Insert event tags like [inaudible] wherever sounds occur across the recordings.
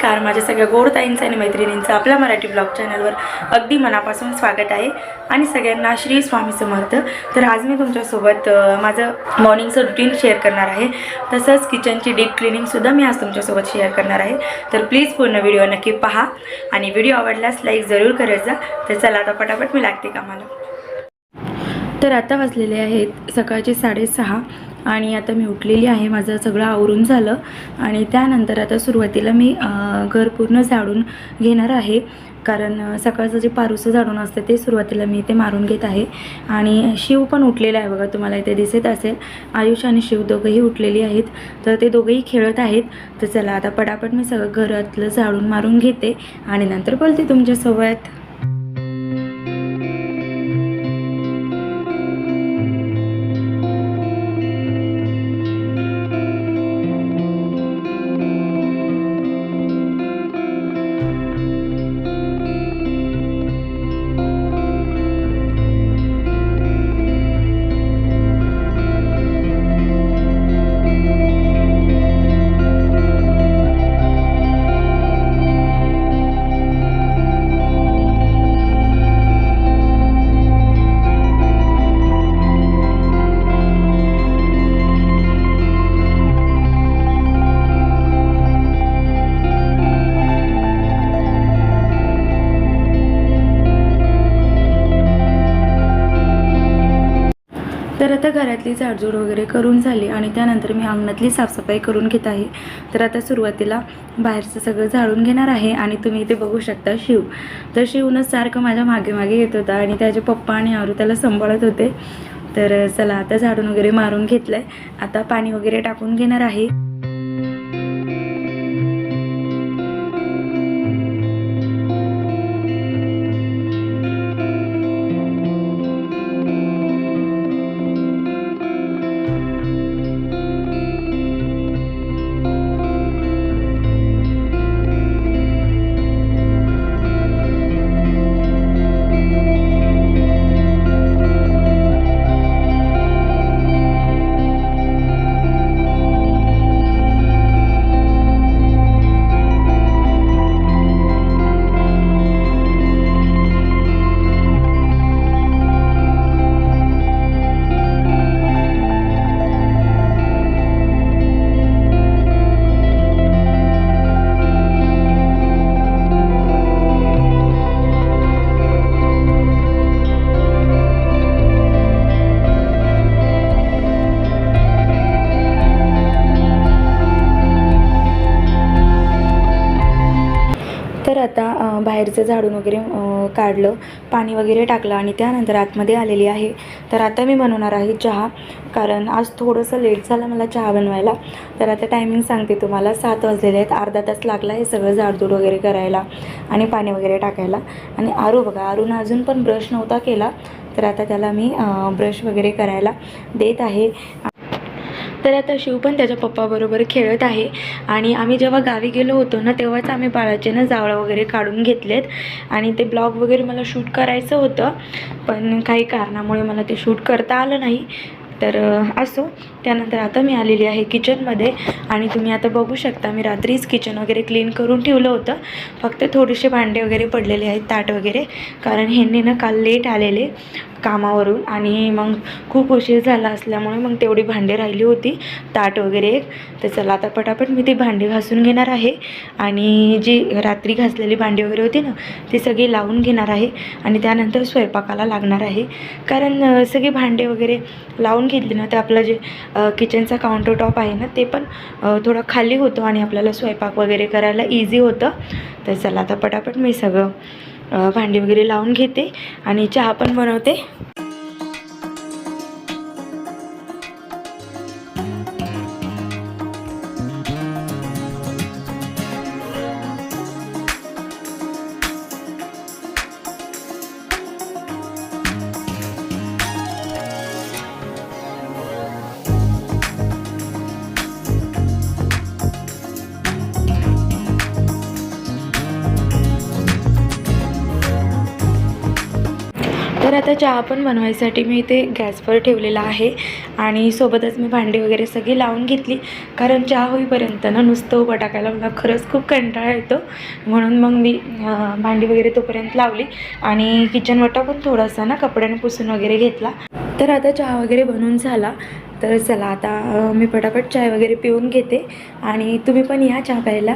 नमस्कार. माझ्या सगळ्या गोडताईंचं आणि मैत्रिणींचं आपल्या मराठी ब्लॉग चॅनलवर अगदी मनापासून स्वागत आहे आणि सगळ्यांना श्री स्वामी समर्थ. तर आज मी तुमच्यासोबत माझं मॉर्निंगचं रुटीन शेअर करणार आहे. तसंच किचनची डीप क्लिनिंगसुद्धा मी आज तुमच्यासोबत शेअर करणार आहे. तर प्लीज पूर्ण व्हिडिओ नक्की पहा आणि व्हिडिओ आवडल्यास लाईक जरूर करत जा. तर चला आता पटापट मी लागते कामाला. तर आता वाजलेले आहेत सकाळचे साडेसहा. आणि आता मी उठलेली आहे माझं सगळं आवरून झालं आणि त्यानंतर आता सुरुवातीला मी घर पूर्ण झाडून घेणार आहे. कारण सकाळचं जे पारुसं झाडून असतं ते सुरुवातीला मी इथे मारून घेत आहे. आणि शिव पण उठलेला आहे बघा तुम्हाला इथे दिसत असेल. आयुष आणि शिव दोघंही उठलेली आहेत. तर ते दोघंही खेळत आहेत. तर चला आता पटापट मी सगळं घरातलं झाडून मारून घेते आणि नंतर बोलते तुमच्यासोबत तर आता घरातली झाडझूड वगैरे करून झाली आणि त्यानंतर मी अंगणातली साफसफाई करून घेत आहे. तर आता सुरुवातीला बाहेरचं सगळं झाडून घेणार आहे आणि तुम्ही इथे बघू शकता शिव. तर शिवनंच सारखं माझ्या मागे मागे येत होता आणि त्याचे पप्पा आणि आरू त्याला सांभाळत होते. तर चला आता झाडून वगैरे मारून घेतलं आहे आता पाणी वगैरे टाकून घेणार आहे. बाहेरचं झाडून वगैरे काढलं पाणी वगैरे टाकलं आणि त्यानंतर आतमध्ये आलेली आहे. तर आता मी बनवणार आहे चहा कारण आज थोडंसं लेट झालं मला चहा बनवायला. तर आता टायमिंग सांगते तुम्हाला सात वाजलेले आहेत अर्धा तास लागला हे सगळं झाडझूड वगैरे करायला आणि पाणी वगैरे टाकायला. आणि आरू बघा आरून अजून पण ब्रश नव्हता केला तर आता त्याला मी ब्रश वगैरे करायला देत आहे. तर आता शिव पण त्याच्या पप्पाबरोबर खेळत आहे. आणि आम्ही जेव्हा गावी गेलो होतो ना तेव्हाच आम्ही बाळाचे ना जावळं वगैरे काढून घेतलेत. आणि ते ब्लॉग वगैरे मला शूट करायचं होतं पण काही कारणामुळे मला ते शूट करता आलं नाही. तर असो. त्यानंतर आता मी आलेली आहे किचनमध्ये आणि तुम्ही आता बघू शकता मी रात्रीच किचन वगैरे क्लीन करून ठेवलं होतं. फक्त थोडेसे भांडे वगैरे पडलेले आहेत ताट वगैरे. कारण ह्यांनी ना काल लेट आलेले कामावरून आणि मग खूप उशीर झाला असल्यामुळे मग तेवढी भांडे राहिली होती ताट वगैरे एक. तर चला आता पटापट मी ती भांडी घासून घेणार आहे आणि जी रात्री घासलेली भांडी वगैरे होती ना ती सगळी लावून घेणार आहे आणि त्यानंतर स्वयंपाकाला लागणार आहे. कारण सगळी भांडे वगैरे लावून घेतली ना तर आपलं जे किचनचा काउंटर टॉप आहे ना ते पण थोडं खाली होतं आणि आपल्याला स्वयंपाक वगैरे करायला इझी होतं. तर चला आता पटापट मी सगळं भांडी वगैरे लावून घेते आणि चहा पण बनवते. आता चहा पण बनवायसाठी मी इथे गॅसवर ठेवलेला आहे आणि सोबतच मी भांडी वगैरे सगळी लावून घेतली. कारण चहा होईपर्यंत ना नुसतं उभं टाकायला मला खरंच खूप कंटाळा येतो. म्हणून मग मी भांडी वगैरे तोपर्यंत लावली आणि किचन वटा पण थोडासा ना कपड्याने पुसून वगैरे घेतला. तर आता चहा वगैरे बनवून झाला. तर चला आता मी पटापट चाय वगैरे पिऊन घेते आणि तुम्ही पण या चहा प्यायला.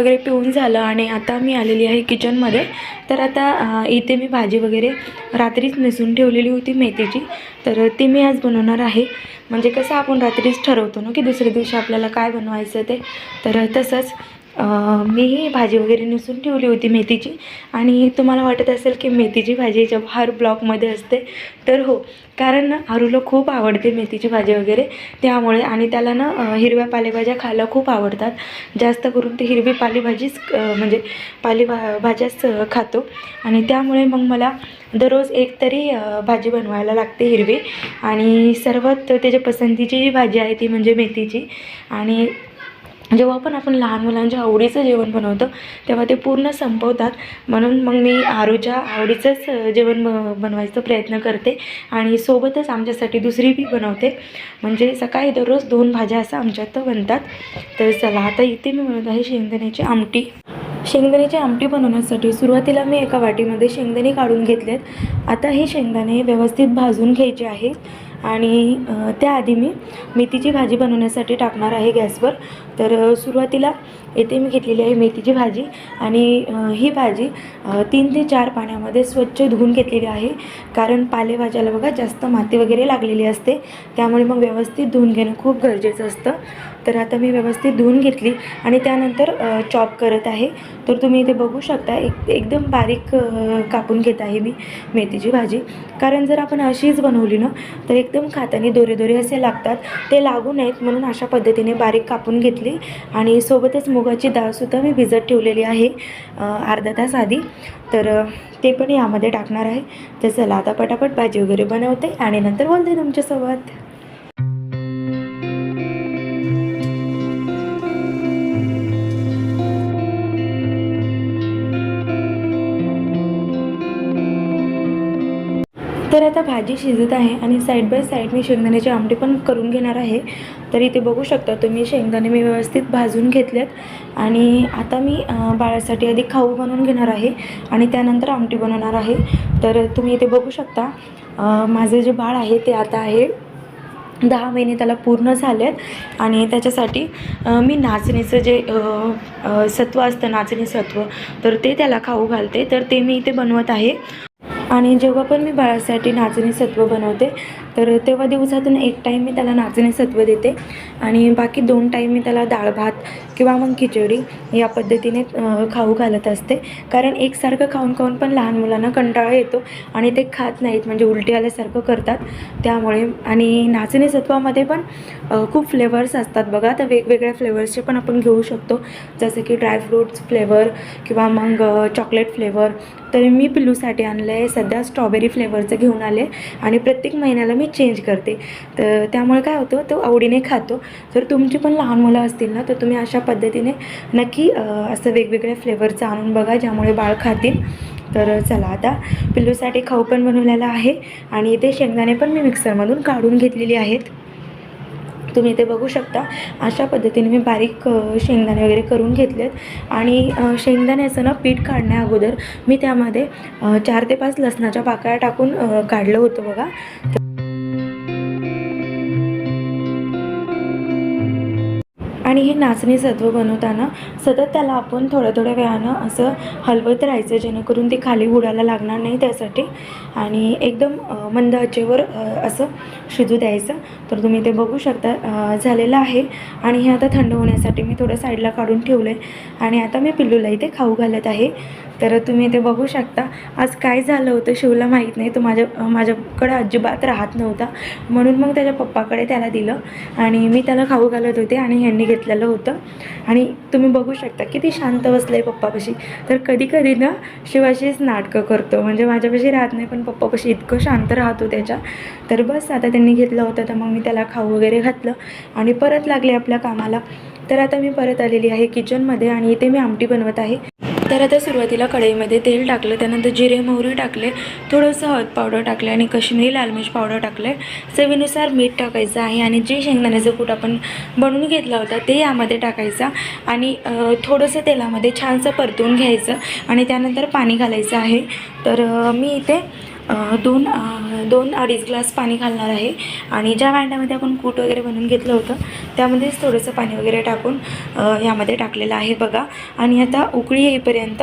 वगैरे पिऊन झालं आणि आता मी आलेली आहे किचनमध्ये. तर आता इथे मी भाजी वगैरे रात्रीच नेसून ठेवलेली होती मेथीची. तर ती मी आज बनवणार आहे. म्हणजे कसं आपण रात्रीच ठरवतो ना की दुसऱ्या दिवशी आपल्याला काय बनवायचं ते. तर तसंच मीही मी ही भाजी वगैरे नेसून ठेवली होती मेथीची. आणि तुम्हाला वाटत असेल की मेथीची भाजी जेव्हा हर ब्लॉकमध्ये असते तर हो. कारण ना खूप आवडते मेथीची भाजी वगैरे. त्यामुळे आणि त्याला ना हिरव्या पालेभाज्या खायला खूप आवडतात. जास्त करून ते हिरवी पालेभाजीच म्हणजे पालेभा भाज्याच खातो. आणि त्यामुळे मग मला दररोज एक तरी भाजी बनवायला लागते हिरवी. आणि सर्वात त्याच्या पसंतीची जी भाजी आहे ती म्हणजे मेथीची. आणि जेव्हा पण आपण लहान मुलांच्या आवडीचं जेवण बनवतो तेव्हा ते पूर्ण संपवतात. म्हणून मग मी आरूच्या आवडीचंच जेवण ब बनवायचा प्रयत्न करते आणि सोबतच आमच्यासाठी दुसरी बी बनवते. म्हणजे सकाळी दररोज दोन भाज्या असं आमच्यात बनतात. तर चला आता इथे मी बनवत आहे शेंगदाण्याची आमटी. शेंगदाण्याची आमटी बनवण्यासाठी सुरुवातीला मी एका वाटीमध्ये शेंगदाणे काढून घेतलेत. आता हे शेंगदाणे व्यवस्थित भाजून घ्यायचे आहेत. आणि त्याआधी मी मेथीची भाजी बनवण्यासाठी टाकणार आहे गॅसवर. तर सुरुवातीला येथे मी घेतलेली आहे मेथीची भाजी आणि ही भाजी तीन ते चार पाण्यामध्ये स्वच्छ धुवून घेतलेली आहे. कारण पालेभाज्याला बघा जास्त माती वगैरे लागलेली असते. त्यामुळे मग व्यवस्थित धुवून घेणं खूप गरजेचं असतं. तर आता मी व्यवस्थित धुवून घेतली आणि त्यानंतर चॉप करत आहे. तर तुम्ही इथे बघू शकता एक एकदम बारीक कापून घेत आहे मी मेथीची भाजी. कारण जर आपण अशीच बनवली ना तर एकदम खाताने दोरे दोरे असे लागतात. ते लागू नयेत म्हणून अशा पद्धतीने बारीक कापून घेतली आणि सोबतच मुगाची डाळसुद्धा मी भिजत ठेवलेली आहे अर्धा तास आधी. तर ते पण यामध्ये टाकणार आहे. तर चला आता पटापट भाजी वगैरे बनवते आणि नंतर बोलते तुमच्यासोबत. तर आता भाजी शिजत आहे आणि साईड बाय साईड मी शेंगदाण्याची आमटी पण करून घेणार आहे. तर इथे बघू शकता तुम्ही शेंगदाणे मी व्यवस्थित भाजून घेतलेत. आणि आता मी बाळासाठी आधी खाऊ बनवून घेणार आहे आणि त्यानंतर आमटी बनवणार आहे. तर तुम्ही इथे बघू शकता माझे जे बाळ आहे ते आता आहे दहा महिने त्याला पूर्ण झालेत. आणि त्याच्यासाठी मी नाचणीचं जे सत्व असतं नाचणी सत्व तर ते त्याला खाऊ घालते. तर ते मी इथे बनवत आहे. आणि जेव्हा पण मी बाळासाठी नाचणी सत्व बनवते तर तेव्हा दिवसातून एक टाईम मी त्याला नाचणे सत्व देते. आणि बाकी दोन टाईम मी त्याला डाळ भात किंवा मग खिचडी या पद्धतीने खाऊ घालत असते. कारण एकसारखं खाऊन खाऊन पण लहान मुलांना कंटाळा येतो आणि ते खात नाहीत म्हणजे उलटी आल्यासारखं करतात. त्यामुळे आणि नाचणे सत्वामध्ये पण खूप फ्लेवर्स असतात बघा. तर वेगवेगळ्या फ्लेवर्सचे पण आपण घेऊ शकतो. जसं की ड्रायफ्रूट्स फ्लेवर किंवा मग चॉकलेट फ्लेवर तर मी पिल्लूसाठी आणलं आहे सध्या स्ट्रॉबेरी फ्लेवरचं घेऊन आले. आणि प्रत्येक महिन्याला मी चेंज करते. तर त्यामुळे काय होतं तो आवडीने खातो. जर तुमची पण लहान मुलं असतील ना तर तुम्ही अशा पद्धतीने नक्की असं वेगवेगळ्या फ्लेवरचं आणून बघा ज्यामुळे बाळ खातील. तर चला आता पिल्लूसाठी खाऊ पण बनवलेला आहे आणि इथे शेंगदाणे पण मी मिक्सरमधून काढून घेतलेली आहेत. तुम्ही इथे बघू शकता अशा पद्धतीने मी बारीक शेंगदाणे वगैरे करून घेतलेत. आणि शेंगदाण्याचं ना पीठ काढण्या अगोदर मी त्यामध्ये चार ते पाच लसणाच्या पाकळ्या टाकून काढलं होतं बघा. आणि हे नाचणी सत्व बनवताना सतत त्याला आपण थोड्या थोड्या वेळानं असं हलवत राहायचं जेणेकरून ते खाली उडायला लागणार नाही त्यासाठी. आणि एकदम मंद आचेवर असं शिजू द्यायचं. तर तुम्ही ते बघू शकता झालेलं आहे. आणि हे आता थंड होण्यासाठी मी थोडं साईडला काढून ठेवलं आहे आणि आता मी पिल्लूला इथे खाऊ घालत आहे. तर तुम्ही ते बघू शकता. आज काय झालं होतं शिवला माहीत नाही. तो माझ्या माझ्याकडं माझ्याकडे अजिबात राहत नव्हता. म्हणून मग त्याच्या पप्पाकडे त्याला दिलं. आणि मी त्याला खाऊ घालत होते आणि ह्यांनी घेतलेलं होतं. आणि तुम्ही बघू शकता किती शांत बसलं आहे पप्पापाशी. तर कधी कधी ना शिवाशीच नाटकं करतो. म्हणजे माझ्यापाशी राहत नाही पण पप्पापाशी इतकं शांत राहतो त्याच्या. तर बस आता त्यांनी घेतलं होतं तर मग मी त्याला खाऊ वगैरे घातलं. आणि परत लागले आपल्या कामाला. तर आता मी परत आलेली आहे किचनमध्ये आणि इथे मी आमटी बनवत आहे. तर आता सुरुवातीला कढईमध्ये तेल टाकलं त्यानंतर जिरे मोहरी टाकले थोडंसं हळद पावडर टाकले आणि कश्मीरी लाल मिर्च पावडर टाकले. चवीनुसार मीठ टाकायचं आहे आणि जे शेंगदाण्याचं कूट आपण बनवून घेतला होता ते यामध्ये टाकायचा आणि थोडंसं तेलामध्ये छानसं परतून घ्यायचं आणि त्यानंतर पाणी घालायचं आहे. तर मी इथे दोन दोन अडीच ग्लास पाणी घालणार आहे. आणि ज्या भांड्यामध्ये आपण कूट वगैरे बनवून घेतलं होतं त्यामध्येच थोडंसं पाणी वगैरे टाकून यामध्ये टाकलेलं आहे बघा. आणि आता उकळी येईपर्यंत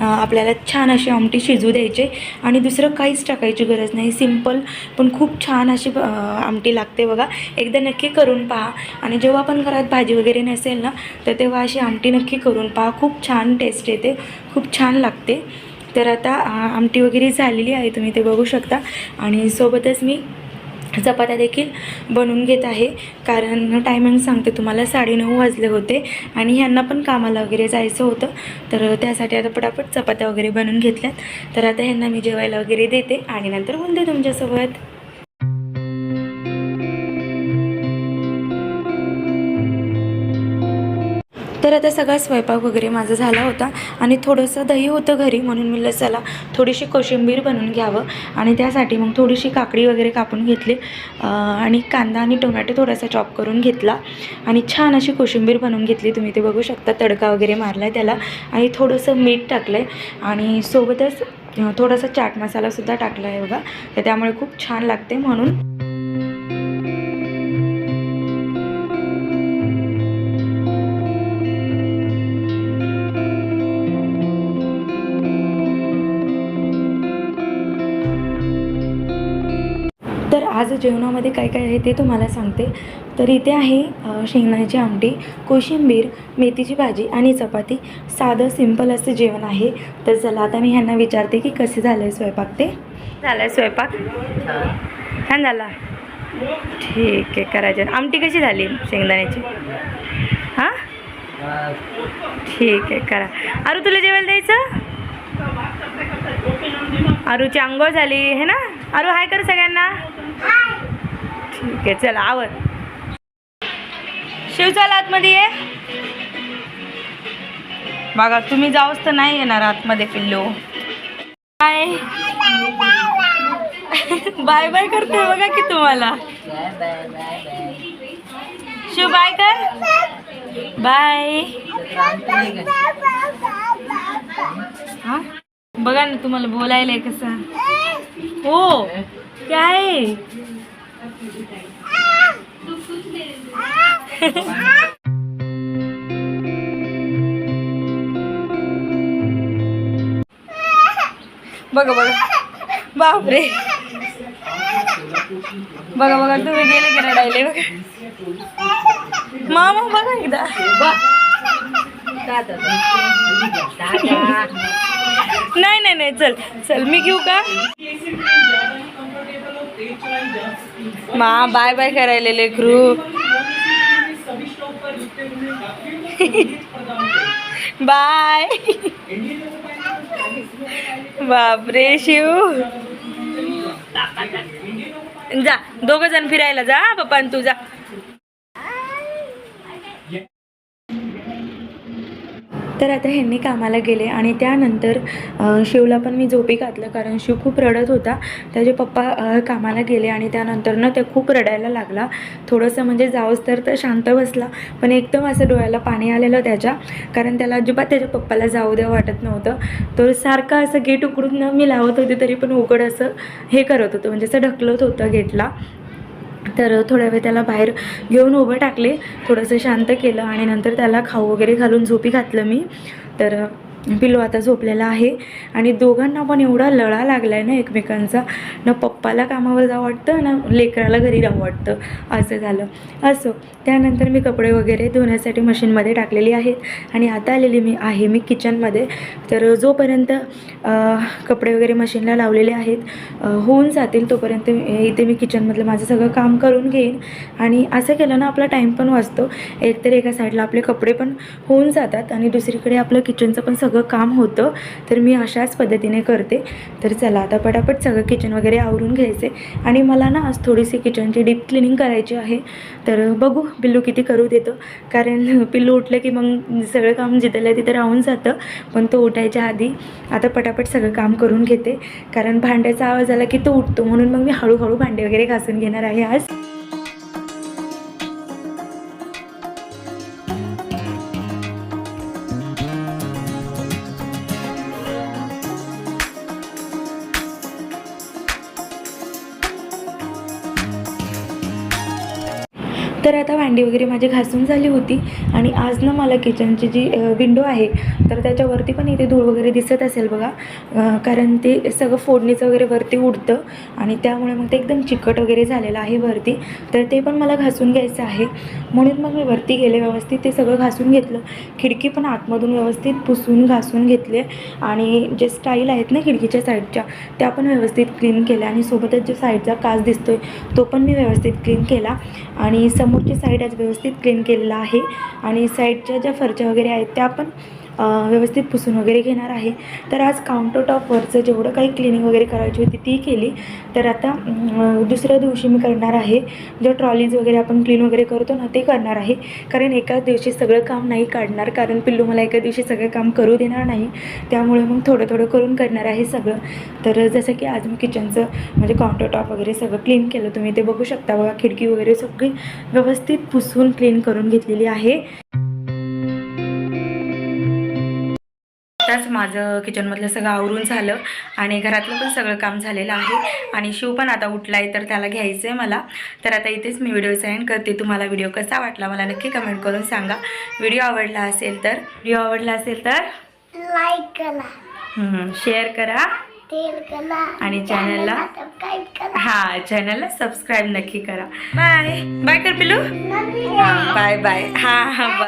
आपल्याला छान अशी आमटी शिजू द्यायचे. आणि दुसरं काहीच टाकायची गरज नाही. सिंपल पण खूप छान अशी आमटी लागते बघा. एकदा नक्की करून पहा. आणि जेव्हा पण घरात भाजी वगैरे नसेल ना तर तेव्हा अशी आमटी नक्की करून पहा. खूप छान टेस्ट येते. खूप छान लागते. तर आता आमटी वगैरे झालेली आहे तुम्ही ते बघू शकता. आणि सोबतच मी चपात्या देखील बनवून घेत आहे. कारण टायमिंग सांगते तुम्हाला साडेनऊ वाजले होते आणि ह्यांना पण कामाला वगैरे जायचं होतं. तर त्यासाठी आता पटापट चपात्या वगैरे बनवून घेतल्यात. तर आता ह्यांना मी जेवायला वगैरे देते आणि नंतर बोलते तुमच्यासोबत. तर आता सगळा स्वयंपाक वगैरे माझा झाला होता आणि थोडंसं दही होतं घरी म्हणून मी चला थोडीशी कोशिंबीर बनवून घ्यावं. आणि त्यासाठी मग थोडीशी काकडी वगैरे कापून घेतली. आणि कांदा आणि टोमॅटो थोडासा चॉप करून घेतला. आणि छान अशी कोशिंबीर बनवून घेतली. तुम्ही ते बघू शकता तडका वगैरे मारला आहे त्याला. आणि थोडंसं मीठ टाकलं आहे आणि सोबतच थोडासा चाट मसालासुद्धा टाकला आहे बघा. तर त्यामुळे खूप छान लागते म्हणून. आज जेवणामध्ये काय काय आहे ते तुम्हाला सांगते. तर इथे आहे शेंगदाण्याची आमटी कोशिंबीर मेथीची भाजी आणि चपाती. साधं सिंपल असं जेवण आहे. तर चला आता मी ह्यांना विचारते की कसे झालं आहे स्वयंपाक ते. झालं आहे स्वयंपाक? छान झाला. ठीक आहे करायचं. आमटी कशी झाली शेंगदाण्याची? हां? ठीक आहे करा. अरू तुला जेवायला द्यायचं? अरूची आंघोळ झाली है ना? अरू हाय कर सगळ्यांना. ठीक आहे चला आवर. शिव चला आतमध्ये ये. बघा तुम्ही जाऊच तर नाही येणार आतमध्ये पिल्लू. बाय. बाय बाय करते बघा की तुम्हाला. शिव बाय कर. बाय. हा? बघा ना तुम्हाला बोलायला आहे कसं. हो. काय बघा बघा. बापरे. बघा बघा तुम्ही गेले की रडायले बघा. मामा बघा एकदा. नाही नाही नाही चल चल मी घेऊ का? मा बाय बाय करायले लेकरू [laughs] बाय. बापरे शिव. जा दोघ जण फिरायला जा पप्पा तू जा. तर आता ह्यांनी कामाला गेले आणि त्यानंतर शिवला पण मी झोपी घातलं कारण शिव खूप रडत होता. त्याचे पप्पा कामाला गेले आणि त्यानंतर ना ते खूप रडायला लागला. थोडंसं म्हणजे जाऊस तर तर शांत बसला पण एकदम असं डोळ्याला पाणी आलेलं त्याच्या. कारण त्याला अजिबात त्याच्या पप्पाला जाऊ द्या वाटत नव्हतं. तर सारखं असं गेट उघडून मी लावत होते तरी पण उघड असं हे करत होतं. म्हणजे असं ढकलत होतं गेटला. तर थोड्या वेळ त्याला बाहेर घेऊन उभं टाकले थोडंसं शांत केलं आणि नंतर त्याला खाऊ वगैरे घालून झोपी घातलं मी. तर पिलो आता झोपलेला आहे. आणि दोघांना पण एवढा लळा लागला आहे ना एकमेकांचा. ना पप्पाला कामावर जावं वाटतं ना लेकराला घरी जावं वाटतं. असं झालं. असो त्यानंतर मी कपडे वगैरे धुण्यासाठी मशीनमध्ये टाकलेली आहेत. आणि आता आलेली मी आहे मी किचनमध्ये. तर जोपर्यंत कपडे वगैरे मशीनला लावलेले आहेत होऊन जातील तोपर्यंत इथे मी किचनमधलं माझं सगळं काम करून घेईन. आणि असं केलं ना आपला टाईम पण वाचतो. एकतर एका साईडला आपले कपडे पण होऊन जातात आणि दुसरीकडे आपलं किचनचं पण सगळं काम होतं तर मी अशाच पद्धतीने करते. तर चला आता पटापट सगळं किचन वगैरे आवरून घ्यायचे. आणि मला ना आज थोडीशी किचनची डीप क्लिनिंग करायची आहे. तर बघू पिल्लू किती करू देतो. कारण पिल्लू उठलं की मग सगळं काम जिथल्या तिथं राहून जातं. पण तो उठायच्या आधी आता पटापट सगळं काम करून घेते. कारण भांड्याचा आवाज आला की तो उठतो. म्हणून मग मी हळूहळू भांडे वगैरे घासून घेणार आहे आज. तर आता भांडी वगैरे माझी घासून झाली होती आणि आज ना मला किचनची जी विंडो आहे तर त्याच्यावरती पण इथे धूळ वगैरे दिसत असेल बघा. कारण ते सगळं फोडणीचं वगैरे वरती उडतं आणि त्यामुळे मग ते एकदम चिकट वगैरे झालेलं आहे वरती. तर ते पण मला घासून घ्यायचं आहे. म्हणून मग मी वरती गेले व्यवस्थित ते सगळं घासून घेतलं. खिडकी पण आतमधून व्यवस्थित पुसून घासून घेतले आणि जे स्टाईल आहेत ना खिडकीच्या साईडच्या त्या पण व्यवस्थित क्लीन केल्या आणि सोबतच जे साईडचा काच दिसतोय तो पण मी व्यवस्थित क्लीन केला. आणि समोरची साईड आज व्यवस्थित क्लीन केलेला आहे. आणि साईडच्या ज्या फरच्या वगैरे आहेत त्या पण व्यवस्थित पुसून वगैरे घेणार आहे. तर आज काउंटर टॉपवरचं जेवढं काही क्लिनिंग वगैरे करायची होती ती केली. तर आता दुसऱ्या दिवशी मी करणार आहे. जो ट्रॉलीज वगैरे आपण क्लीन वगैरे करतो ना ते करणार आहे. कारण एकाच दिवशी सगळं काम नाही काढणार. कारण पिल्लू मला एका दिवशी सगळं काम करू देणार नाही. त्यामुळे मग थोडं थोडं करून करणार आहे सगळं. तर जसं की आज मी किचनचं म्हणजे काउंटर टॉप वगैरे सगळं क्लीन केलं. तुम्ही ते बघू शकता बघा. खिडकी वगैरे सगळी व्यवस्थित पुसून क्लीन करून घेतलेली आहे. आताच माझं किचनमधलं सगळं आवरून झालं आणि घरातलं पण सगळं काम झालेलं आहे आणि शिव पण आता उठला आहे तर त्याला घ्यायचं आहे मला. तर आता इथेच मी व्हिडिओ सेंड करते. तुम्हाला व्हिडिओ कसा वाटला मला नक्की कमेंट करून सांगा. व्हिडिओ आवडला असेल तर व्हिडिओ आवडला असेल तर? लाईक करा. शेअर करा. आणि चॅनलला हां चॅनलला सबस्क्राईब नक्की करा. बाय बाय कर पिलू बाय बाय हां हां बाय